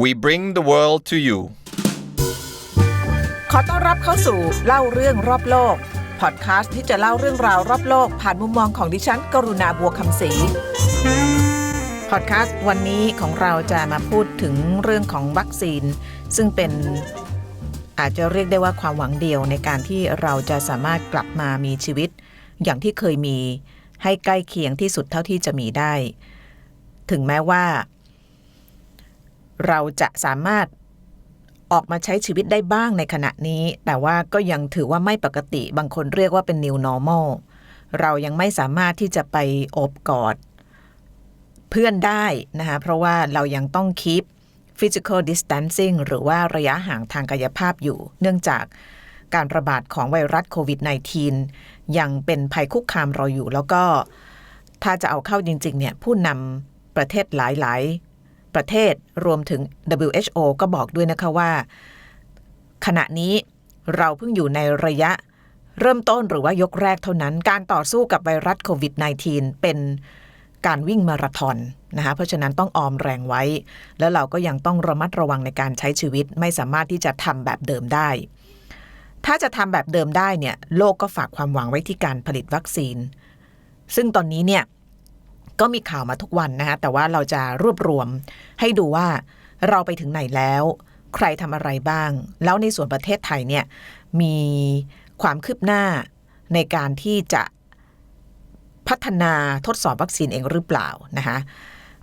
We bring the world to you ขอต้อนรับเข้าสู่เล่าเรื่องรอบโลก พอดแคสต์ที่จะเล่าเรื่องราวรอบโลก ผ่านมุมมองของดิฉัน กรุณาบัวคำศรีพอดแคสต์วันนี้ของเราจะมาพูดถึงเรื่องของวัคซีน ซึ่งเป็นอาจจะเรียกได้ว่าความหวังเดียวในการที่เราจะสามารถกลับมามีชีวิต อย่างที่เคยมีให้ใกล้เคียงที่สุดเท่าที่จะมีได้ ถึงแม้ว่า เราจะสามารถออกมาใช้ชีวิตได้บ้างในขณะนี้ แต่ว่าก็ยังถือว่าไม่ปกติ บางคนเรียกว่าเป็น new normal เรายังไม่สามารถที่จะไปโอบกอด เพื่อนได้นะคะเพราะว่าเรายังต้อง keep physical distancing หรือว่าระยะห่างทางกายภาพอยู่ เนื่องจากการระบาดของไวรัสโควิด -19 ยังเป็นภัยคุกคามเราอยู่ แล้วก็ถ้าจะเอาเข้าจริง ๆ เนี่ย ผู้นำประเทศหลาย ๆ ประเทศรวมถึง WHO ก็บอกด้วยนะคะว่า ขณะนี้เราเพิ่งอยู่ในระยะเริ่มต้นหรือว่ายกแรกเท่านั้น การต่อสู้กับไวรัสโควิด -19 เป็นการวิ่งมาราธอนนะคะเพราะฉะนั้นต้องออมแรงไว้ แล้วเราก็ยังต้องระมัดระวังในการใช้ชีวิตไม่สามารถที่จะทำแบบเดิมได้ ถ้าจะทำแบบเดิมได้เนี่ยโลกก็ฝากความหวังไว้ที่การผลิตวัคซีน ซึ่งตอนนี้เนี่ย ก็มีข่าวมาทุกวันนะคะแต่ว่าเราจะรวบรวมให้ดูว่าเราไปถึงไหนแล้ว ใครทำอะไรบ้าง แล้วในส่วนประเทศไทยเนี่ยมีความคืบหน้าในการที่จะพัฒนาทดสอบวัคซีนเองหรือเปล่านะคะ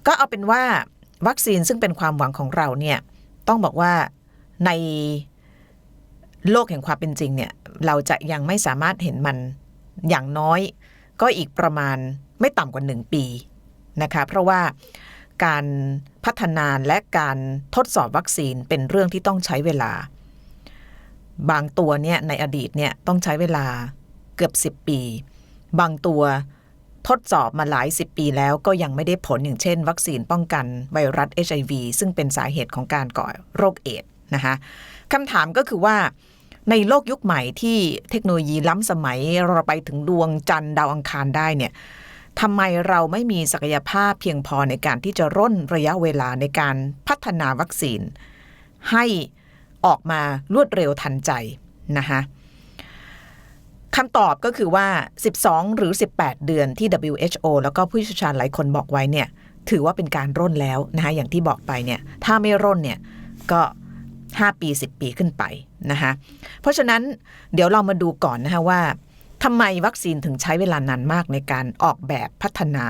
ก็เอาเป็นว่าวัคซีนซึ่งเป็นความหวังของเราเนี่ยต้องบอกว่าในโลกแห่งความเป็นจริงเนี่ยเราจะยังไม่สามารถเห็นมันอย่างน้อย ก็อีกประมาณ ไม่ต่ำกว่า 1 ปีนะคะเพราะว่าการพัฒนาและการทดสอบวัคซีนเป็นเรื่องที่ต้องใช้เวลา บางตัวเนี่ยในอดีตเนี่ยต้องใช้เวลาเกือบ 10 ปี บางตัวทดสอบมาหลาย 10 ปีแล้วก็ยังไม่ได้ผลอย่างเช่น วัคซีนป้องกันไวรัส HIV ซึ่งเป็นสาเหตุของการก่อโรคเอดส์นะคะคำถามก็คือว่าในโลกยุคใหม่ที่เทคโนโลยีล้ำสมัยเราไปถึงดวงจันทร์ดาวอังคารได้เนี่ย ทำไมเราไม่มีศักยภาพเพียงพอในการที่จะร่นระยะเวลาในการพัฒนาวัคซีน ให้ออกมารวดเร็วทันใจนะคะคำตอบก็คือว่า 12 หรือ 18 เดือนที่ WHO แล้วก็ผู้เชี่ยวชาญหลายคนบอกไว้เนี่ย ถือว่าเป็นการร่นแล้วนะคะอย่างที่บอกไปเนี่ย ถ้าไม่ร่นเนี่ยก็ 5 ปี 10 ปีขึ้นไปนะคะเพราะฉะนั้นเดี๋ยวเรามาดูก่อนนะคะว่า ทำไมวัคซีนถึงใช้เวลานานมากในการออกแบบพัฒนา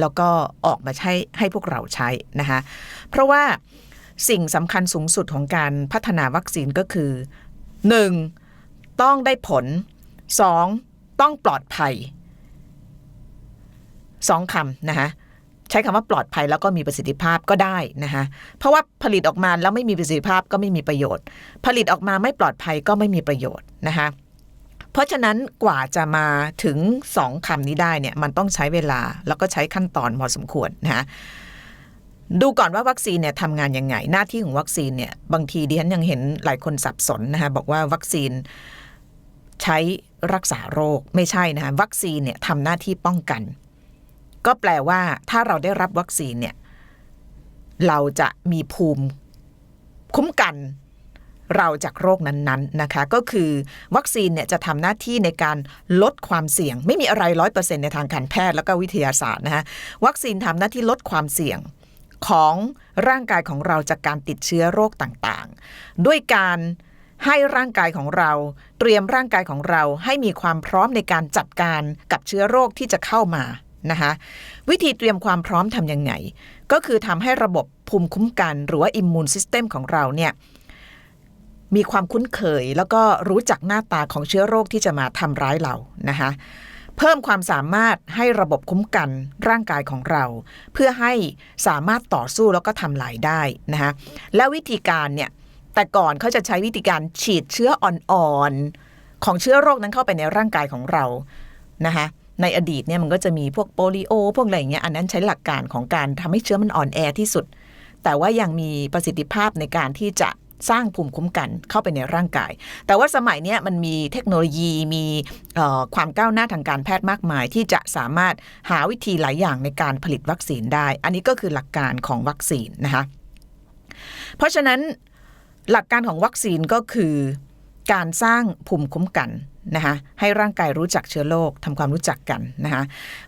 แล้วก็ออกมาใช้ให้พวกเราใช้นะคะเพราะว่าสิ่งสำคัญสูงสุดของการพัฒนาวัคซีนก็คือ 1. ต้องได้ผล 2. ต้องปลอดภัยสองคำนะคะใช้คำว่าปลอดภัยแล้วก็มีประสิทธิภาพก็ได้นะคะเพราะว่าผลิตออกมาแล้วไม่มีประสิทธิภาพก็ไม่มีประโยชน์ ผลิตออกมาไม่ปลอดภัยก็ไม่มีประโยชน์นะคะ เพราะฉะนั้นกว่าจะมาถึงสองคำนี้ได้เนี่ยมันต้องใช้เวลาแล้วก็ใช้ขั้นตอนพอสมควรนะคะดูก่อนว่าวัคซีนเนี่ยทำงานยังไง หน้าที่ของวัคซีนเนี่ยบางทีดิฉันยังเห็นหลายคนสับสนนะคะบอกว่าวัคซีนใช้รักษาโรคไม่ใช่นะคะวัคซีนเนี่ยทำหน้าที่ป้องกัน ก็แปลว่าถ้าเราได้รับวัคซีนเนี่ยเราจะมีภูมิคุ้มกัน เราจากโรคนั้นๆนะคะ ก็คือวัคซีนเนี่ยจะทำหน้าที่ในการลดความเสี่ยง ไม่มีอะไรร้อยเปอร์เซ็นในทางการแพทย์แล้วก็วิทยาศาสตร์นะคะวัคซีนทำหน้าที่ลดความเสี่ยงของร่างกายของเราจากการติดเชื้อโรคต่างๆ ด้วยการให้ร่างกายของเราเตรียมร่างกายของเราให้มีความพร้อมในการจัดการกับเชื้อโรคที่จะเข้ามานะคะวิธีเตรียมความพร้อมทำยังไง ก็คือทำให้ระบบภูมิคุ้มกัน หรือว่าอิมมูนซิสเต็มของเราเนี่ย มีความคุ้นเคย แล้วก็รู้จักหน้าตาของเชื้อโรคที่จะมาทำร้ายเรานะคะเพิ่มความสามารถให้ระบบคุ้มกันร่างกายของเรา เพื่อให้สามารถต่อสู้แล้วก็ทำลายได้นะคะและวิธีการเนี่ยแต่ก่อนเขาจะใช้วิธีการฉีดเชื้ออ่อนๆของเชื้อโรคนั้นเข้าไปในร่างกายของเรานะคะในอดีตเนี่ยมันก็จะมีพวกโปลิโอ พวกอะไรอย่างเงี้ยอันนั้นใช้หลักการของการทำให้เชื้อมันอ่อนแอที่สุด แต่ว่ายังมีประสิทธิภาพในการที่จะ สร้างภูมิคุ้มกันเข้าไปในร่างกาย แต่ว่าสมัยนี้มันมีเทคโนโลยีมีความก้าวหน้าทางการแพทย์มากมาย ที่จะสามารถหาวิธีหลายอย่างในการผลิตวัคซีนได้ อันนี้ก็คือหลักการของวัคซีนนะคะเพราะฉะนั้นหลักการของวัคซีนก็คือการสร้างภูมิคุ้มกัน นะคะให้ร่างกายรู้จักเชื้อโรคทำความรู้จักกันนะคะ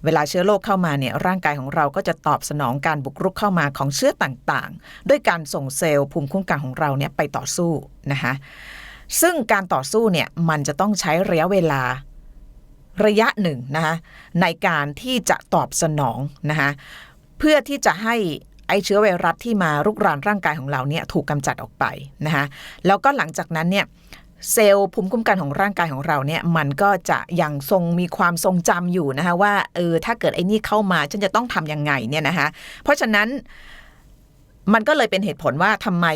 เวลาเชื้อโรคเข้ามาเนี่ยร่างกายของเราก็จะตอบสนองการบุกรุกเข้ามาของเชื้อต่างๆ ด้วยการส่งเซลล์ภูมิคุ้มกันของเราเนี่ยไปต่อสู้นะคะซึ่งการต่อสู้เนี่ยมันจะต้องใช้ระยะเวลาระยะหนึ่งนะคะในการที่จะตอบสนองนะคะเพื่อที่จะให้ไอเชื้อไวรัสที่มารุกรานร่างกายของเราเนี่ยถูกกำจัดออกไปนะคะแล้วก็หลังจากนั้นเนี่ย เซลล์ภูมิคุ้มกันของร่างกายของเราเนี่ยมันก็จะยังทรงมีความทรงจำอยู่นะคะว่าเออถ้าเกิดไอ้นี่เข้ามาฉันจะต้องทำยังไงเนี่ยนะคะเพราะฉะนั้นมันก็เลยเป็นเหตุผลว่าทำไม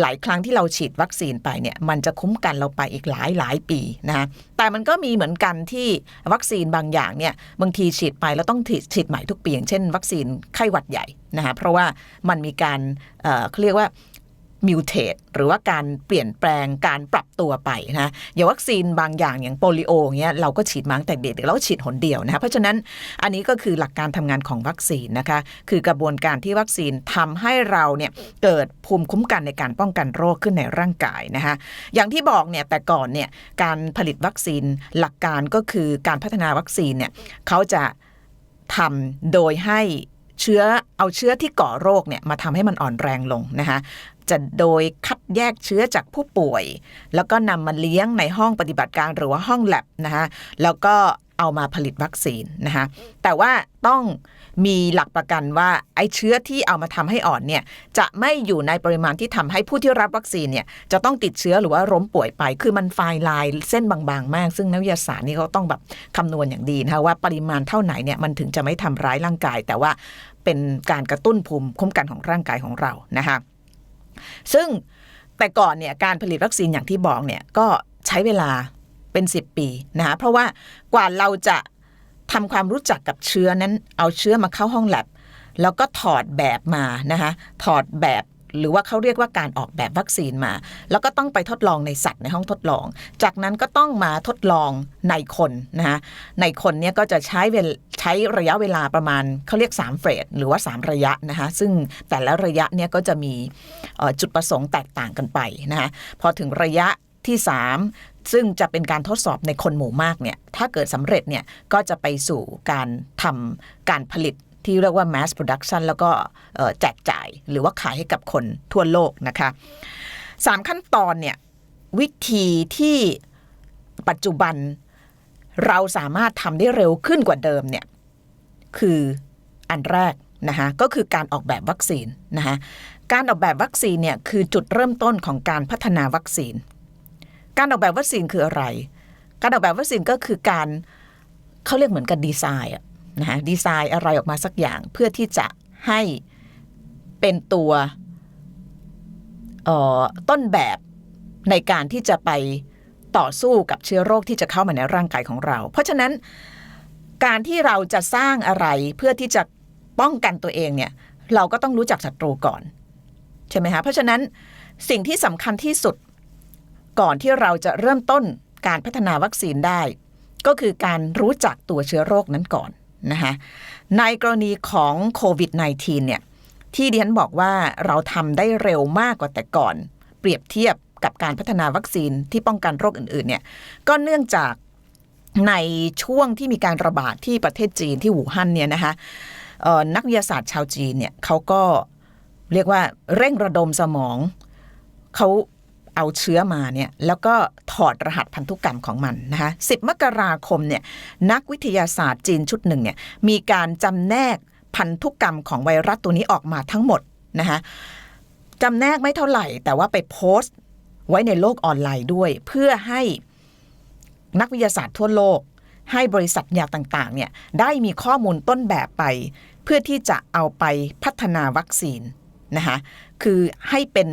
หลายครั้งที่เราฉีดวัคซีนไปเนี่ยมันจะคุ้มกันเราไปอีกหลายหลายปีนะคะแต่มันก็มีเหมือนกันที่วัคซีนบางอย่างเนี่ยบางทีฉีดไปแล้วต้องฉีดใหม่ทุกปีอย่างเช่น วัคซีนไข้หวัดใหญ่นะคะเพราะว่ามันมีการเอ่อเขาเรียกว่า มิวเทตหรือว่าการเปลี่ยนแปลงการปรับตัวไปนะอย่างวัคซีนบางอย่างอย่างโปลิโออย่างเงี้ยเราก็ฉีดมาตั้งแต่เด็กเราก็ฉีดหนเดียวนะคะเพราะฉะนั้นอันนี้ก็คือหลักการทำงานของวัคซีนนะคะคือกระบวนการที่วัคซีนทำให้เราเนี่ยเกิดภูมิคุ้มกันในการป้องกันโรคขึ้นในร่างกายนะคะอย่างที่บอกเนี่ยแต่ก่อนเนี่ยการผลิตวัคซีนหลักการก็คือการพัฒนาวัคซีนเนี่ยเขาจะทำโดยให้เชื้อเอาเชื้อที่ก่อโรคเนี่ยมาทำให้มันอ่อนแรงลงนะคะ จะโดยคัดแยกเชื้อจากผู้ป่วย แล้วก็นำมาเลี้ยงในห้องปฏิบัติการหรือว่าห้องแลบนะคะแล้วก็เอามาผลิตวัคซีนนะคะแต่ว่าต้องมีหลักประกันว่าไอ้เชื้อที่เอามาทำให้อ่อนเนี่ยจะไม่อยู่ในปริมาณที่ทำให้ผู้ที่รับวัคซีนเนี่ยจะต้องติดเชื้อหรือว่าล้มป่วยไป คือมันไฟลายเส้นบางๆ มาก ซึ่งนักวิทยาศาสตร์นี่เขาต้องแบบคำนวณอย่างดีนะคะว่าปริมาณเท่าไหนเนี่ยมันถึงจะไม่ทำร้ายร่างกาย แต่ว่าเป็นการกระตุ้นภูมิคุ้มกันของร่างกายของเรานะคะ ซึ่งแต่ก่อนเนี่ยการผลิตวัคซีนอย่างที่บอกเนี่ยก็ใช้เวลาเป็น 10 ปีนะคะเพราะว่ากว่าเราจะทำความรู้จักกับเชื้อนั้นเอาเชื้อมาเข้าห้องแลบแล้วก็ถอดแบบมานะคะถอดแบบ หรือว่าเขาเรียกว่าการออกแบบวัคซีนมา แล้วก็ต้องไปทดลองในสัตว์ในห้องทดลอง จากนั้นก็ต้องมาทดลองในคนนะคะในคนเนี่ยก็จะใช้เวลใช้ระยะเวลาประมาณเขาเรียก 3 เฟสหรือว่า 3 ระยะนะคะซึ่งแต่ละระยะเนี่ยก็จะมีจุดประสงค์แตกต่างกันไปนะคะพอถึงระยะที่ 3 ซึ่งจะเป็นการทดสอบในคนหมู่มากเนี่ยถ้าเกิดสำเร็จเนี่ยก็จะไปสู่การทำการผลิต ที่เรียกว่า mass production แล้วก็แจกจ่ายหรือว่าขายให้กับคนทั่วโลกนะคะสามขั้นตอนเนี่ยวิธีที่ปัจจุบันเราสามารถทำได้เร็วขึ้นกว่าเดิมเนี่ยคืออันแรกนะคะก็คือการออกแบบวัคซีนนะคะการออกแบบวัคซีนเนี่ยคือจุดเริ่มต้นของการพัฒนาวัคซีน การออกแบบวัคซีนคืออะไร การออกแบบวัคซีนก็คือการเขาเรียกเหมือนกับดีไซน์อะ นะฮะดีไซน์อะไรออกมาสักอย่างเพื่อที่จะให้เป็นตัวออต้นแบบในการที่จะไปต่อสู้กับเชื้อโรคที่จะเข้ามาในร่างกายของเรา เพราะฉะนั้นการที่เราจะสร้างอะไรเพื่อที่จะป้องกันตัวเองเนี่ยเราก็ต้องรู้จักศัตรูก่อน ใช่ไหมคะเพราะฉะนั้นสิ่งที่สำคัญที่สุดก่อนที่เราจะเริ่มต้นการพัฒนาวัคซีนได้ ก็คือการรู้จักตัวเชื้อโรคนั้นก่อน นะคะในกรณีของโควิด -19 เนี่ยที่ดิฉันบอกว่าเราทำได้เร็วมากกว่าแต่ก่อน เปรียบเทียบกับการพัฒนาวัคซีนที่ป้องกันโรคอื่นๆเนี่ยก็เนื่องจากในช่วงที่มีการระบาดที่ประเทศจีนที่หูฮั่นเนี่ยนะคะออนักวิทยาศาสตร์ชาวจีนเนี่ยเขาก็เรียกว่าเร่งระดมสมองเขา เอาเชื้อมาเนี่ยแล้วก็ถอดรหัสพันธุกรรมของมันนะคะ10 มกราคมเนี่ยนักวิทยาศาสตร์จีนชุดหนึ่งเนี่ยมีการจำแนกพันธุกรรมของไวรัสตัวนี้ออกมาทั้งหมดนะคะจำแนกไม่เท่าไหร่ แต่ว่าไปโพสต์ไว้ในโลกออนไลน์ด้วย เพื่อให้นักวิทยาศาสตร์ทั่วโลก ให้บริษัทยาต่างๆเนี่ยได้มีข้อมูลต้นแบบไป เพื่อที่จะเอาไปพัฒนาวัคซีนนะคะคือให้เป็น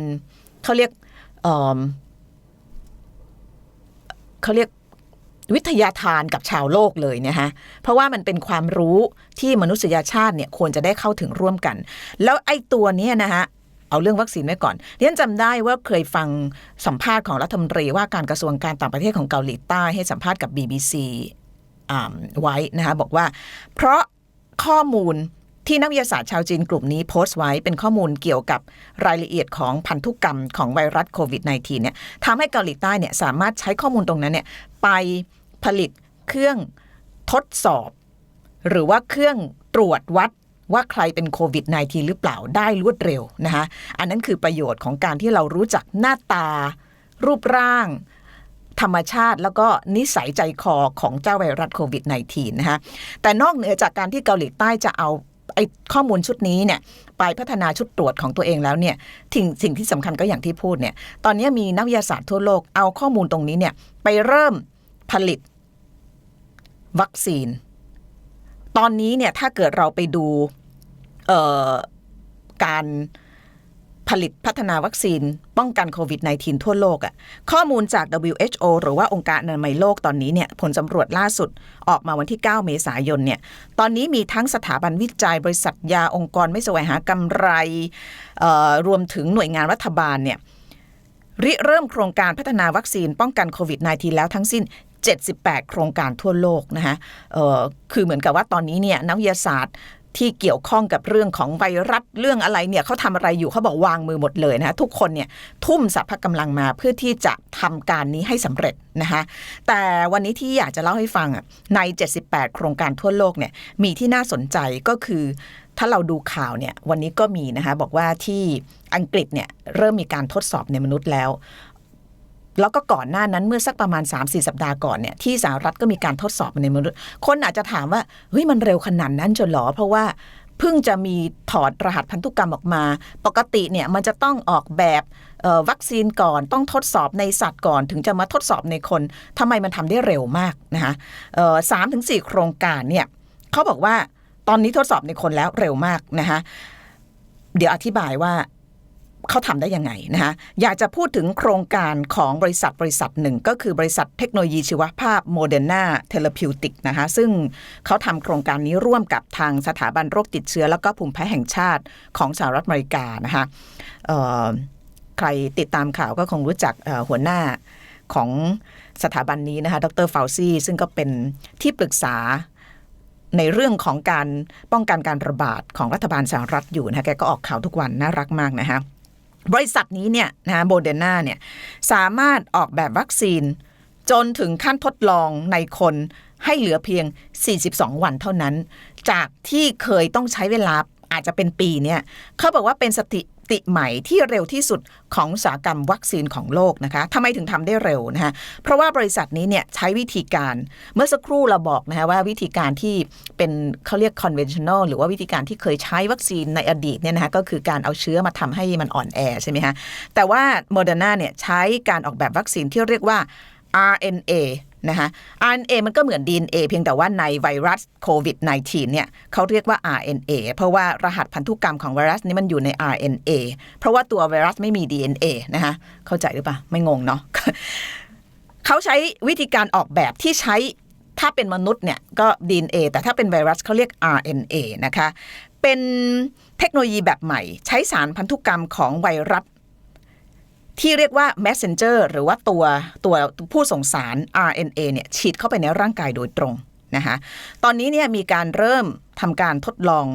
เขาเรียก เขาเรียกวิทยาทานกับชาวโลกเลยนะฮะ เพราะว่ามันเป็นความรู้ที่มนุษยชาติเนี่ยควรจะได้เข้าถึงร่วมกัน แล้วไอ้ตัวนี้นะฮะ เอาเรื่องวัคซีนไว้ก่อนเรียนจำได้ว่าเคยฟังสัมภาษณ์ของรัฐมนตรีว่าการกระทรวงการต่างประเทศของเกาหลีใต้ให้สัมภาษณ์กับ BBC ไว้นะคะบอกว่า เพราะข้อมูล ที่นักวิทยาศาสตร์ชาวจีนกลุ่มนี้โพสต์ไว้เป็นข้อมูลเกี่ยวกับรายละเอียดของพันธุกรรมของไวรัสโควิด -19 เนี่ยทำให้เกาหลีใต้เนี่ยสามารถใช้ข้อมูลตรงนั้นเนี่ยไปผลิตเครื่องทดสอบ หรือว่าเครื่องตรวจวัดว่าใครเป็นโควิด -19 หรือเปล่าได้รวดเร็วนะคะอันนั้นคือประโยชน์ของการที่เรารู้จักหน้าตา รูปร่าง ธรรมชาติแล้วก็นิสัยใจคอของเจ้าไวรัสโควิด -19 นะคะแต่นอกเหนือจากการที่เกาหลีใต้จะเอา ไอ้ข้อมูลชุดนี้เนี่ยไปพัฒนาชุดตรวจของตัวเองแล้วเนี่ยสิ่งสิ่งที่สำคัญก็อย่างที่พูดเนี่ยตอนนี้มีนักวิทยาศาสตร์ทั่วโลกเอาข้อมูลตรงนี้เนี่ยไปเริ่มผลิตวัคซีน ตอนนี้เนี่ยถ้าเกิดเราไปดูเอ่อการ ผลิตพัฒนาวัคซีน ป้องกันโควิด -19 ทั่วโลกอะข้อมูลจาก WHO หรือว่าองค์การอนามัยโลกตอนนี้เนี่ยผลสำรวจล่าสุดออกมาวันที่ 9 เมษายนเนี่ยตอนนี้มีทั้งสถาบันวิจัย บริษัทยาองค์กรไม่แสวงหากำไรเอ่อรวมถึงหน่วยงานรัฐบาลเนี่ยริเริ่มโครงการพัฒนาวัคซีนป้องกันโควิด -19 แล้วทั้งสิ้น 78 โครงการทั่วโลกนะคะเอ่อคือเหมือนกับว่าตอนนี้เนี่ยนักวิทยาศาสตร์ ที่เกี่ยวข้องกับเรื่องของไวรัสเรื่องอะไรเนี่ยเขาทำอะไรอยู่เขาบอกวางมือหมดเลยนะทุกคนเนี่ยทุ่มสรรพกำลังมาเพื่อที่จะทำการนี้ให้สำเร็จนะคะแต่วันนี้ที่อยากจะเล่าให้ฟังอะใน 78 โครงการทั่วโลกเนี่ยมีที่น่าสนใจก็คือถ้าเราดูข่าวเนี่ยวันนี้ก็มีนะคะบอกว่าที่อังกฤษเนี่ยเริ่มมีการทดสอบในมนุษย์แล้ว แล้วก็ก่อนหน้านั้นเมื่อสักประมาณ 3-4 สัปดาห์ก่อนเนี่ยที่สหรัฐก็มีการทดสอบในมนุษย์ คนอาจจะถามว่าเฮ้ยมันเร็วขนาดนั้นจนหรอ เพราะว่าเพิ่งจะมีถอดรหัสพันธุกรรมออกมา ปกติเนี่ยมันจะต้องออกแบบวัคซีนก่อนต้องทดสอบในสัตว์ก่อน ถึงจะมาทดสอบในคนทำไมมันทำได้เร็วมากนะคะสามถึงสี่โครงการเนี่ยเขาบอกว่าตอนนี้ทดสอบในคนแล้วเร็วมากนะคะเดี๋ยวอธิบายว่า เขาทำได้ยังไงนะคะอยากจะพูดถึงโครงการของบริษัทบริษัทหนึ่ง ก็คือบริษัทเทคโนโลยีชีวภาพโมเดอร์นาเทเลพิวติกนะคะซึ่งเขาทำโครงการนี้ร่วมกับทางสถาบันโรคติดเชื้อ แล้วก็ภูมิแพ้แห่งชาติของสหรัฐอเมริกานะคะใครติดตามข่าวก็คงรู้จักหัวหน้าของสถาบันนี้นะคะ ดรฟาวซี่ ซึ่งก็เป็นที่ปรึกษาในเรื่องของการป้องกันการระบาดของรัฐบาลสหรัฐอยู่นะคะ แกก็ออกข่าวทุกวันน่ารักมากนะคะ บริษัทนี้เนี่ยนะโบเดนาเนี่ยสามารถออกแบบวัคซีน จนถึงขั้นทดลองในคนให้เหลือเพียง 42 วันเท่านั้น จากที่เคยต้องใช้เวลาอาจจะเป็นปีเนี่ยเขาบอกว่าเป็นสถิ ติใหม่ที่เร็วที่สุดของอุตสาหกรรมวัคซีนของโลกนะคะทำไมถึงทำได้เร็วนะคะเพราะว่าบริษัทนี้เนี่ยใช้วิธีการเมื่อสักครู่เราบอกนะคะว่าวิธีการที่เป็นเขาเรียก conventional หรือว่าวิธีการที่เคยใช้วัคซีนในอดีตเนี่ยนะคะก็คือการเอาเชื้อมาทำให้มันอ่อนแอใช่ไหมคะแต่ว่า Moderna เนี่ยใช้การออกแบบวัคซีนที่เรียกว่า RNA นะคะ RNA มันก็เหมือน DNA เพียงแต่ว่าในไวรัสโควิด -19 เนี่ยเขาเรียกว่า RNA เพราะว่ารหัสพันธุกรรมของไวรัสนี้มันอยู่ใน RNA เพราะว่าตัวไวรัสไม่มี DNA นะคะเข้าใจหรือเปล่าไม่งงเนาะเขาใช้วิธีการออกแบบที่ใช้ถ้าเป็นมนุษย์เนี่ยก็ DNA แต่ถ้าเป็นไวรัสเขาเรียก RNA นะคะเป็นเทคโนโลยีแบบใหม่ ใช้สารพันธุกรรมของไวรัส ที่เรียกว่า messenger หรือว่าตัวตัวผู้ส่งสาร RNA เนี่ยฉีดเข้าไปในร่างกายโดยตรงนะคะตอนนี้เนี่ยมีการเริ่มทำการทดลอง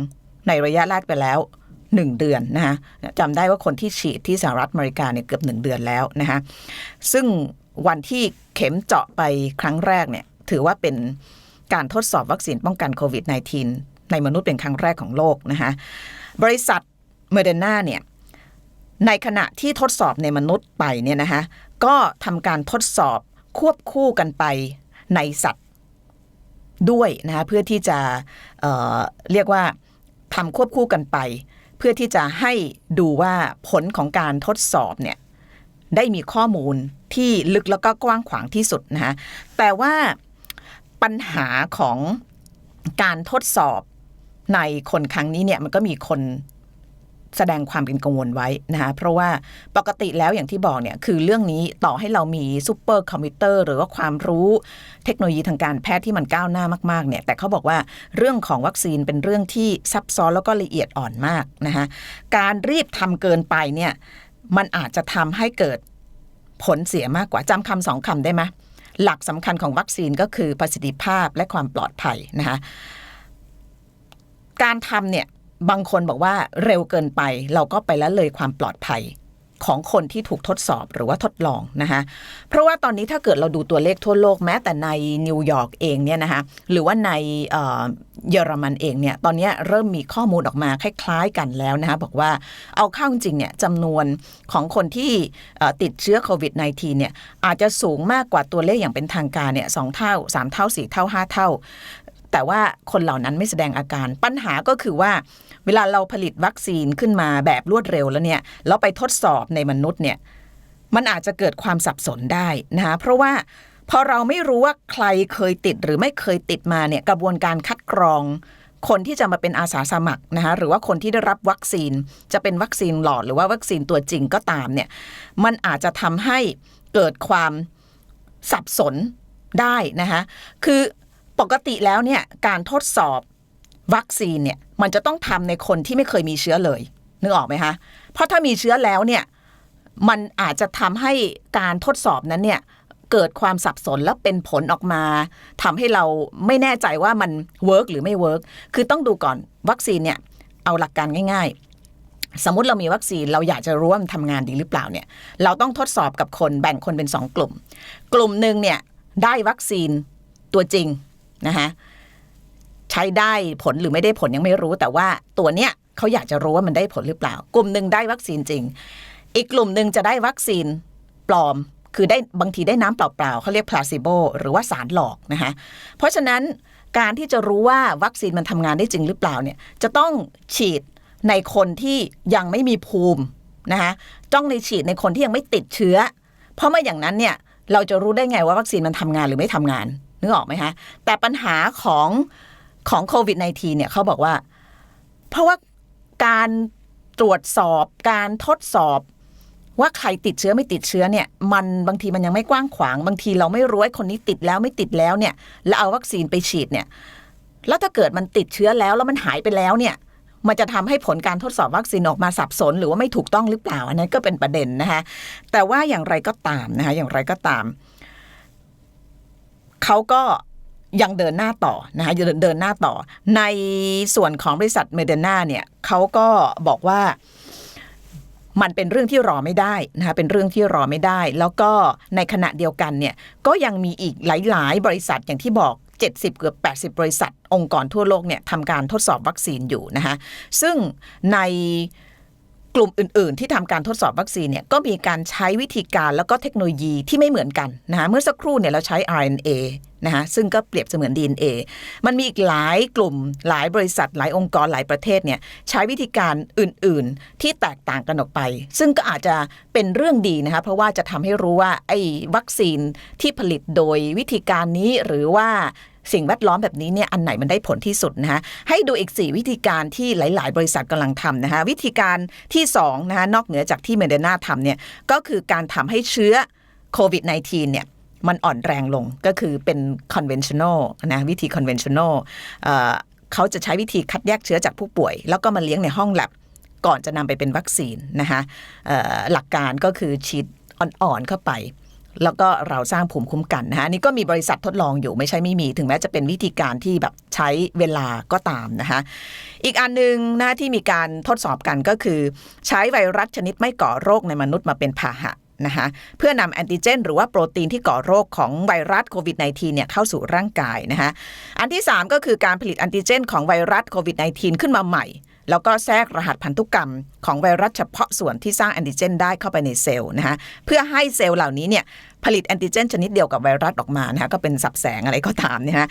ในระยะแรกไปแล้ว 1 เดือนนะคะจำได้ว่าคนที่ฉีดที่สหรัฐอเมริกาเนี่ยเกือบ 1 เดือนแล้วนะคะซึ่งวันที่เข็มเจาะไปครั้งแรกเนี่ยถือว่าเป็นการทดสอบวัคซีนป้องกันโควิด -19 ในมนุษย์เป็นครั้งแรกของโลกนะคะบริษัทเมเดนาเนี่ย ในขณะที่ทดสอบในมนุษย์ไปเนี่ยนะคะก็ทำการทดสอบควบคู่กันไปในสัตว์ด้วยนะคะเพื่อที่จะเเรียกว่าทำควบคู่กันไป เพื่อที่จะให้ดูว่าผลของการทดสอบเนี่ยได้มีข้อมูลที่ลึกแล้วก็กว้างขวางที่สุดนะคะแต่ว่าปัญหาของการทดสอบในคนครั้งนี้เนี่ยมันก็มีคน แสดงความเป็นกังวลไว้นะคะเพราะว่าปกติแล้วอย่างที่บอกเนี่ยคือเรื่องนี้ต่อให้เรามีซูเปอร์คอมพิวเตอร์หรือว่าความรู้เทคโนโลยีทางการแพทย์ที่มันก้าวหน้ามากๆเนี่ยแต่เขาบอกว่าเรื่องของวัคซีนเป็นเรื่องที่ซับซ้อนแล้วก็ละเอียดอ่อนมากนะคะการรีบทำเกินไปเนี่ยมันอาจจะทำให้เกิดผลเสียมากกว่าจำคำสองคำได้ไหมหลักสำคัญของวัคซีนก็คือประสิทธิภาพและความปลอดภัยนะคะการทำเนี่ย บางคนบอกว่าเร็วเกินไป เราก็ไปละเลยความปลอดภัยของคนที่ถูกทดสอบหรือว่าทดลองนะคะเพราะว่าตอนนี้ถ้าเกิดเราดูตัวเลขทั่วโลกแม้แต่ในนิวยอร์กเองเนี่ยนะคะหรือว่าในเยอรมันเองเนี่ยตอนนี้เริ่มมีข้อมูลออกมาคล้าย ๆ กันแล้วนะคะบอกว่าเอาเข้าจริงเนี่ยจำนวนของคนที่ติดเชื้อโควิด -19 เนี่ยอาจจะสูงมากกว่าตัวเลขอย่างเป็นทางการเนี่ยสองเท่าสามเท่าสี่เท่าห้าเท่า แต่ว่าคนเหล่านั้นไม่แสดงอาการปัญหาก็คือว่า เวลาเราผลิตวัคซีนขึ้นมาแบบรวดเร็วแล้วเนี่ยแล้วไปทดสอบในมนุษย์เนี่ยมันอาจจะเกิดความสับสนได้นะคะเพราะว่าพอเราไม่รู้ว่าใครเคยติดหรือไม่เคยติดมาเนี่ยกระบวนการคัดกรอง คนที่จะมาเป็นอาสาสมัครนะคะหรือว่าคนที่ได้รับวัคซีนจะเป็นวัคซีนหลอดหรือว่าวัคซีนตัวจริงก็ตามเนี่ยมันอาจจะทำให้เกิดความสับสนได้นะคะคือปกติแล้วเนี่ยการทดสอบวัคซีนเนี่ย มันจะต้องทำในคนที่ไม่เคยมีเชื้อเลยนึกออกไหมคะเพราะถ้ามีเชื้อแล้วเนี่ยมันอาจจะทำให้การทดสอบนั้นเนี่ยเกิดความสับสนแล้วเป็นผลออกมาทำให้เราไม่แน่ใจว่ามันเวิร์กหรือไม่เวิร์กคือต้องดูก่อนวัคซีนเนี่ยเอาหลักการง่าย ๆ สมมุติเรามีวัคซีนเราอยากจะรู้ว่ามันทำงานดีหรือเปล่าเนี่ยเราต้องทดสอบกับคนแบ่งคนเป็นสองกลุ่ม กลุ่มหนึ่งเนี่ยได้วัคซีนตัวจริงนะคะ ช้ได้ผลหรือไม่ได้ผลยังไม่รู้ แต่ว่าตัวเนี้ยเขาอยากจะรู้ว่ามันได้ผลหรือเปล่า กลุ่มหนึ่งได้วัคซีนจริง อีกกลุ่มหนึ่งจะได้วัคซีนปลอม คือได้บางทีได้น้ำเปล่าๆเขาเรียกพลาซิโบหรือว่าสารหลอกนะคะเพราะฉะนั้นการที่จะรู้ว่าวัคซีนมันทำงานได้จริงหรือเปล่าเนี่ยจะต้องฉีดในคนที่ยังไม่มีภูมินะคะต้องในฉีดในคนที่ยังไม่ติดเชื้อ เพราะไม่อย่างนั้นเนี่ยเราจะรู้ได้ไงว่าวัคซีนมันทำงานหรือไม่ทำงานนึกออกไหมคะแต่ปัญหาของ ของโควิด -19 เนี่ยเขาบอกว่า เพราะว่าการตรวจสอบการทดสอบว่าใครติดเชื้อไม่ติดเชื้อเนี่ย มันบางทีมันยังไม่กว้างขวาง บางทีเราไม่รู้ว่าคนนี้ติดแล้วไม่ติดแล้วเนี่ย แล้วเอาวัคซีนไปฉีดเนี่ย แล้วถ้าเกิดมันติดเชื้อแล้วแล้วมันหายไปแล้วเนี่ย มันจะทำให้ผลการทดสอบวัคซีนออกมาสับสน หรือว่าไม่ถูกต้องหรือเปล่าอันนั้นก็เป็นประเด็นนะคะแต่ว่าอย่างไรก็ตามนะคะอย่างไรก็ตามเขาก็ ยังเดินหน้าต่อนะคะยังเดินหน้าต่อ ในส่วนของบริษัทเมเดนาเนี่ยเขาก็บอกว่ามันเป็นเรื่องที่รอไม่ได้นะคะเป็นเรื่องที่รอไม่ได้ แล้วก็ในขณะเดียวกันเนี่ยก็ยังมีอีกหลาย ๆ บริษัทอย่างที่บอก 70 เกือบ 80 บริษัท องค์กรทั่วโลกเนี่ยทำการทดสอบวัคซีนอยู่นะคะซึ่งในกลุ่มอื่น ๆ ที่ทำการทดสอบวัคซีนเนี่ยก็มีการใช้วิธีการแล้วก็เทคโนโลยีที่ไม่เหมือนกันนะคะเมื่อสักครู่เนี่ยเราใช้ RNA นะคะซึ่งก็เปรียบเสมือน DNA มันมีอีกหลายกลุ่มหลายบริษัทหลายองค์กรหลายประเทศเนี่ยใช้วิธีการอื่นๆ ที่แตกต่างกันออกไป ซึ่งก็อาจจะเป็นเรื่องดีนะคะเพราะว่าจะทำให้รู้ว่าไอ้วัคซีนที่ผลิตโดยวิธีการนี้หรือว่าสิ่งแวดล้อมแบบนี้เนี่ยอันไหนมันได้ผลที่สุดนะคะให้ดูอีก 4 วิธีการที่หลาย ๆ บริษัทกำลังทำนะคะวิธีการที่2นะคะนอกเหนือจากที่เมเดนาทำเนี่ยก็คือการทำให้เชื้อโควิด -19 เนี่ย มันอ่อนแรงลงก็คือเป็น conventional นะวิธี conventional เเขาจะใช้วิธีคัดแยกเชื้อจากผู้ป่วย แล้วก็มาเลี้ยงในห้องแลบก่อนจะนำไปเป็นวัคซีนนะคะหลักการก็คือฉีดอ่อนๆเข้าไป แล้วก็เราสร้างภูมิคุ้มกันนะคะนนี่ก็มีบริษัททดลองอยู่ไม่ใช่ไม่มี ถึงแม้จะเป็นวิธีการที่แบบใช้เวลาก็ตามนะคะอีกอันหนึ่งนะที่มีการทดสอบกันก็คือ ใช้ไวรัสชนิดไม่ก่อโรคในมนุษย์มาเป็นพาหะ นะคะเพื่อนำแอนติเจน หรือว่าโปรตีนที่ก่อโรคของไวรัสโควิด -19 เนี่ยเข้าสู่ร่างกายนะคะอันที่ 3 ก็คือการผลิตแอนติเจน ของไวรัสโควิด -19 ขึ้นมาใหม่ แล้วก็แทรกรหัสพันธุกรรม ของไวรัสเฉพาะส่วนที่สร้างแอนติเจน ได้เข้าไปในเซลล์นะคะเพื่อให้เซลล์เหล่านี้เนี่ยผลิตแอนติเจนชนิดเดียวกับไวรัสออกมานะคะก็เป็นสับแสงอะไรก็ตามนะคะ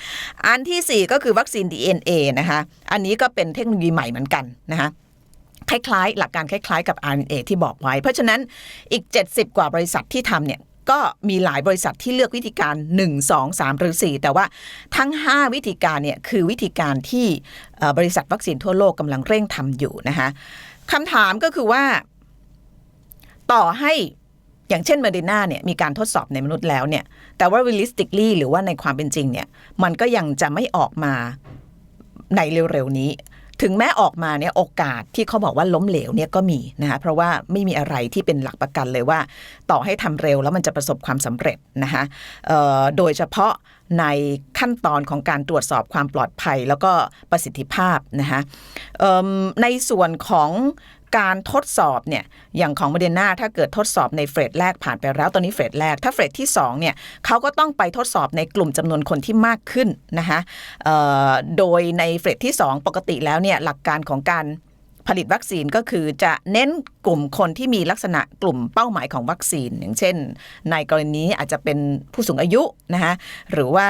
อันทีสี่4 ก็คือวัคซีน DNA นะคะอันนี้ก็เป็นเทคโนโลยีใหม่เหมือนกันนะคะ คล้ายๆ หลักการคล้ายๆ กับ RNA ที่บอกไว้ เพราะฉะนั้นอีก 70 กว่าบริษัทที่ทำเนี่ยก็มีหลายบริษัทที่เลือกวิธีการ 1 2 3 หรือ 4 แต่ว่าทั้ง 5 วิธีการเนี่ยคือวิธีการที่บริษัทวัคซีนทั่วโลกกำลังเร่งทำอยู่นะคะคำถามก็คือว่า ต่อให้อย่างเช่นเมดินาเนี่ยมีการทดสอบในมนุษย์แล้วเนี่ยแต่ว่า realistically หรือว่าในความเป็นจริงเนี่ยมันก็ยังจะไม่ออกมาในเร็วๆนี้ ถึงแม้ออกมาเนี่ยโอกาสที่เขาบอกว่าล้มเหลวเนี่ยก็มีนะคะเพราะว่าไม่มีอะไรที่เป็นหลักประกันเลยว่า ต่อให้ทำเร็วแล้วมันจะประสบความสำเร็จนะคะโดยเฉพาะในขั้นตอนของการตรวจสอบความปลอดภัยแล้วก็ประสิทธิภาพนะคะในส่วนของ การทดสอบเนี่ยอย่างของโมเดอร์นาถ้าเกิดทดสอบในเฟสแรกผ่านไปแล้วตอนนี้เฟสแรก ถ้าเฟสที่2เนี่ยเขาก็ต้องไปทดสอบในกลุ่มจำนวนคนที่มากขึ้นนะคะโดยในเฟสที่ 2 ปกติแล้วเนี่ยหลักการของการผลิตวัคซีนก็คือจะเน้นกลุ่มคนที่มีลักษณะกลุ่มเป้าหมายของวัคซีน อย่างเช่น ในกรณีนี้อาจจะเป็นผู้สูงอายุนะคะหรือว่า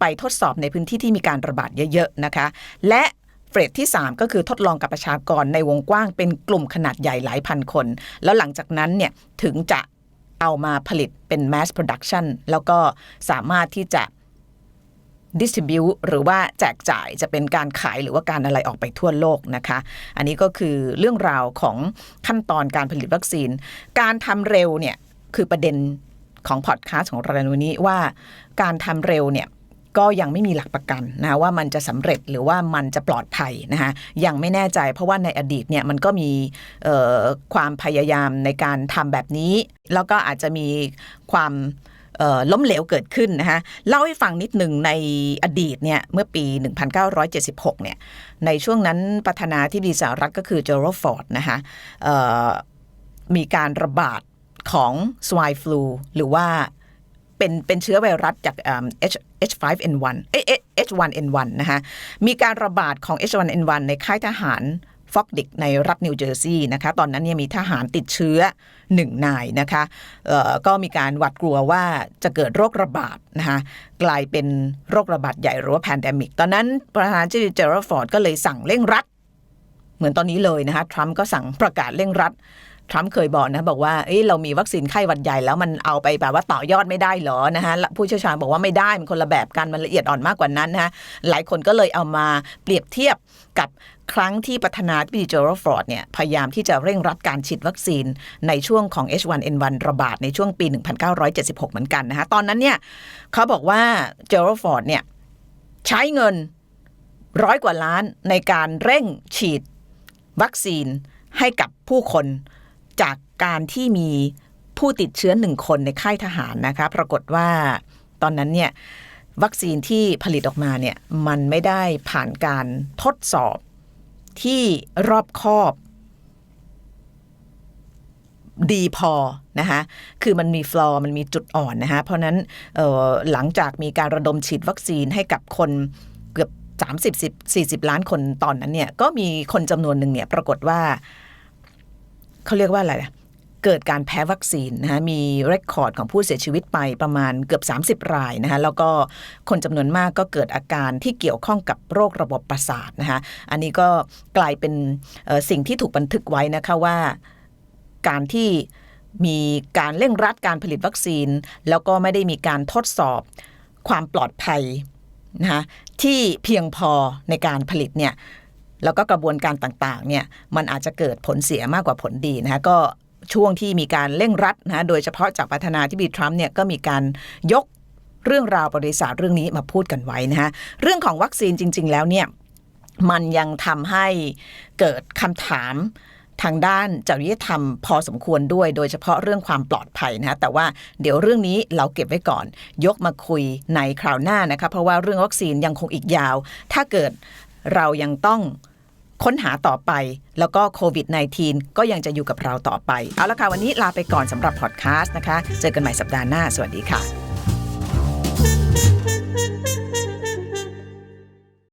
ไปทดสอบในพื้นที่ที่มีการระบาดเยอะๆนะคะ และ เฟสที่ 3 ก็คือทดลองกับประชากรในวงกว้างเป็นกลุ่มขนาดใหญ่หลายพันคน แล้วหลังจากนั้นเนี่ยถึงจะเอามาผลิตเป็น mass production แล้วก็สามารถที่จะ distribute หรือว่าแจกจ่ายจะเป็นการขายหรือว่าการอะไรออกไปทั่วโลกนะคะ อันนี้ก็คือเรื่องราวของขั้นตอนการผลิตวัคซีน การทำเร็วเนี่ยคือประเด็นของพอดคาสต์ของเราในวันนี้ว่าการทำเร็วเนี่ย ก็ยังไม่มีหลักประกันนะว่ามันจะสำเร็จหรือว่ามันจะปลอดภัยนะคะยังไม่แน่ใจ เพราะว่าในอดีตเนี่ยมันก็มีความพยายามในการทำแบบนี้ แล้วก็อาจจะมีความล้มเหลวเกิดขึ้นนะคะเล่าให้ฟังนิดหนึ่งในอดีตเนี่ยเมื่อปี 1976 เนี่ยในช่วงนั้นประธานาธิบดีสหรัฐก็คือเจอร์โรฟอร์ดนะคะมีการระบาดของ swine flu หรือว่า เป็นเป็นเชื้อไวรัสจาก H H5N1 เอ้ย H1N1 นะคะมีการระบาดของ H1N1 ในค่ายทหารฟอกดิกในรัฐนิวเจอร์ซีย์นะคะตอนนั้นเนี่ยมีทหารติดเชื้อหนึ่งนายนะคะก็มีการหวาดกลัวว่าจะเกิดโรคระบาดนะคะกลายเป็นโรคระบาดใหญ่หรือว่าแพนเดมิก ตอนนั้นประธานาธิบดีเจอร์ฟอร์ดก็เลยสั่งเร่งรัด เหมือนตอนนี้เลยนะคะทรัมป์ก็สั่งประกาศเร่งรัด ทรัมป์เคยบอกนะบอกว่าเอ้ยเรามีวัคซีนไข้หวัดใหญ่แล้วมันเอาไปแบบว่าต่อยอดไม่ได้เหรอนะคะผู้เชี่ยวชาญบอกว่าไม่ได้มันคนละแบบกันมันละเอียดอ่อนมากกว่านั้นนะคะหลายคนก็เลยเอามาเปรียบเทียบกับครั้งที่ประธานาธิบดีเจอร์ฟอร์ดเนี่ยพยายามที่จะเร่งรัดการฉีดวัคซีนในช่วงของ H1N1 ระบาดในช่วงปี 1976 เหมือนกันนะคะตอนนั้นเนี่ยเขาบอกว่าเจอร์ฟอร์ดเนี่ยใช้เงินร้อยกว่าล้านในการเร่งฉีดวัคซีนให้กับผู้คน จากการที่มีผู้ติดเชื้อหนึ่งคนในค่ายทหารนะคะ ปรากฏว่าตอนนั้นเนี่ยวัคซีนที่ผลิตออกมาเนี่ยมันไม่ได้ผ่านการทดสอบที่รอบคอบ ดีพอนะคะคือมันมีฟลอร์มันมีจุดอ่อนนะคะเพราะนั้นออหลังจากมีการระดมฉีดวัคซีนให้กับคนเกือบ 30 40 ล้านคนตอนนั้นเนี่ยก็มีคนจำนวนหนึ่งเนี่ยปรากฏว่า เขาเรียกว่าอะไรนะเกิดการแพ้วัคซีนนะคะมีเรคคอร์ดของผู้เสียชีวิตไปประมาณเกือบ 30 รายนะคะแล้วก็คนจำนวนมากก็เกิดอาการที่เกี่ยวข้องกับโรคระบบประสาทนะคะอันนี้ก็กลายเป็นสิ่งที่ถูกบันทึกไว้นะคะว่าการที่มีการเร่งรัดการผลิตวัคซีน แล้วก็ไม่ได้มีการทดสอบความปลอดภัยนะคะที่เพียงพอในการผลิตเนี่ย แล้วก็กระบวนการต่างๆเนี่ยมันอาจจะเกิดผลเสียมากกว่าผลดีนะคะก็ช่วงที่มีการเร่งรัดนะคะโดยเฉพาะจากประธานาธิบดีทรัมป์เนี่ยก็มีการยกเรื่องราวประวัติศาสตร์เรื่องนี้มาพูดกันไว้นะคะเรื่องของวัคซีนจริง ๆ แล้วเนี่ยมันยังทำให้เกิดคำถามทางด้านจริยธรรมพอสมควรด้วย โดยเฉพาะเรื่องความปลอดภัยนะแต่ว่าเดี๋ยวเรื่องนี้เราเก็บไว้ก่อน ยกมาคุยในคราวหน้านะคะเพราะว่าเรื่องวัคซีนยังคงอีกยาว ถ้าเกิดเรายังต้อง ค้นหาต่อไป แล้วก็โควิด -19 ก็ยังจะอยู่กับเราต่อไป เอาละค่ะ วันนี้ลาไปก่อนสำหรับพอดแคสต์นะคะ เจอกันใหม่สัปดาห์หน้า สวัสดีค่ะ